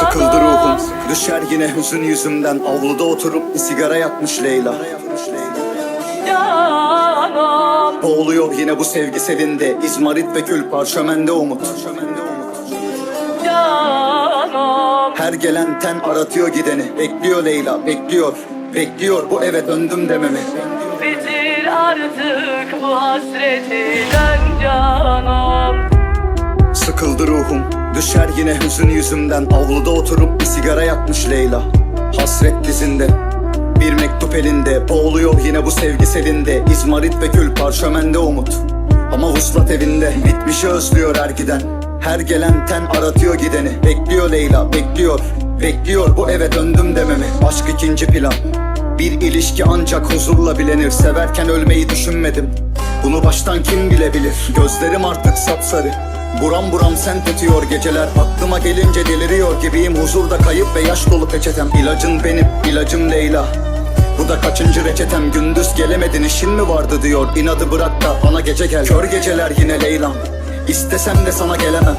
Sıkıldı ruhum. Düşer yine hüzün yüzümden Avluda oturup bir sigara yakmış Leyla. Boğuluyor yine bu sevgi selinde. İzmarit ve kül parşömende umut. Her gelen ten aratıyor gideni. Bekliyor Leyla bekliyor. Bekliyor bu eve döndüm dememi. Bitir artık bu hasreti. Dön canım Sıkıldı ruhum. Düşer yine hüzün yüzümden. Avluda oturup bir sigara yakmış Leyla. Hasret dizinde Bir mektup elinde. Boğuluyor yine bu sevgi selinde. İzmarit ve kül parşömende umut. Ama vuslat evinde. Bitmişi özlüyor her giden. Her gelen ten aratıyor gideni. Bekliyor Leyla bekliyor. Bekliyor bu eve döndüm dememi. Aşk ikinci plan. Bir ilişki ancak huzurla bilenir. Severken ölmeyi düşünmedim Bunu baştan kim bilebilir? Gözlerim artık sapsarı. Buram buram sen tutuyor geceler. Aklıma gelince deliriyor gibiyim. Huzurda kayıp ve yaş dolu peçetem. İlacın benim, ilacım Leyla. Bu da kaçıncı reçetem? Gündüz gelemedin işin mi vardı diyor. İnadı bırak da bana gece gel. Kör geceler yine Leylam. İstesem de sana gelemem.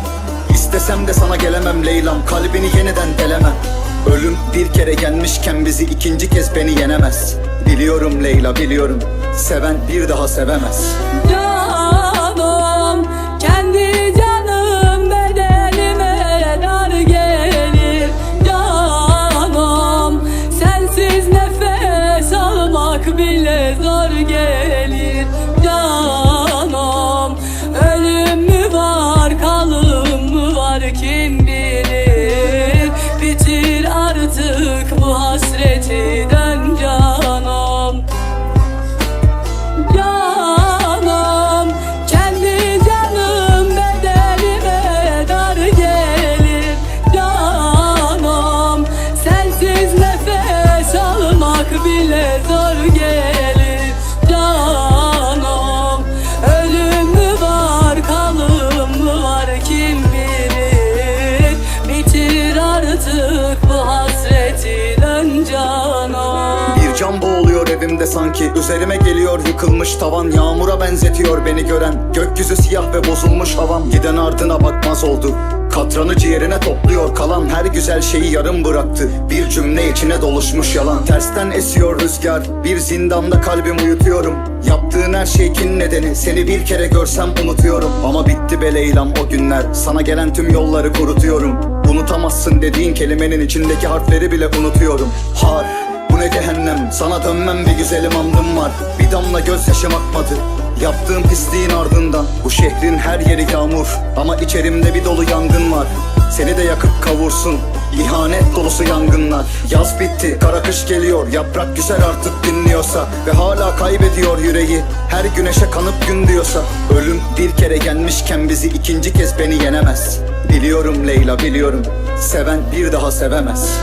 İstesem de sana gelemem Leylam. Kalbini yeniden delemem Ölüm bir kere gelmişken bizi ikinci kez beni yenemez. Biliyorum Leyla biliyorum. Seven bir daha sevemez. Canım kim bilir Bitir artık bu hasreti dön Bir can boğuluyor evimde sanki Üzerime geliyor yıkılmış tavan. Yağmura benzetiyor beni gören Gökyüzü siyah ve bozulmuş havam. Giden ardına bakmaz oldu Katranı ciğerine topluyor kalan Her güzel şeyi yarım bıraktı. Bir cümle içine doluşmuş yalan. Tersten esiyor rüzgar Bir zindanda kalbimi uyutuyorum. Yaptığın her şey kin nedeni Seni bir kere görsem unutuyorum. Ama bitti be Leyla'm o günler Sana gelen tüm yolları kurutuyorum. Unutamazsın dediğin kelimenin içindeki harfleri bile unutuyorum. Har bu ne cehennem Sana dönmem bir güzelim andım var. Bir damla gözyaşım akmadı. Yaptığım pisliğin ardından Bu şehrin her yeri yağmur Ama içerimde bir dolu yangın var. Seni de yakıp kavursun İhanet dolusu yangınlar. Yaz bitti, kara kış geliyor Yaprak güzel artık dinliyorsa. Ve hala kaybediyor yüreği Her güneşe kanıp gün diyorsa. Ölüm bir kere gelmişken bizi ikinci kez beni yenemez. Biliyorum Leyla biliyorum. Seven bir daha sevemez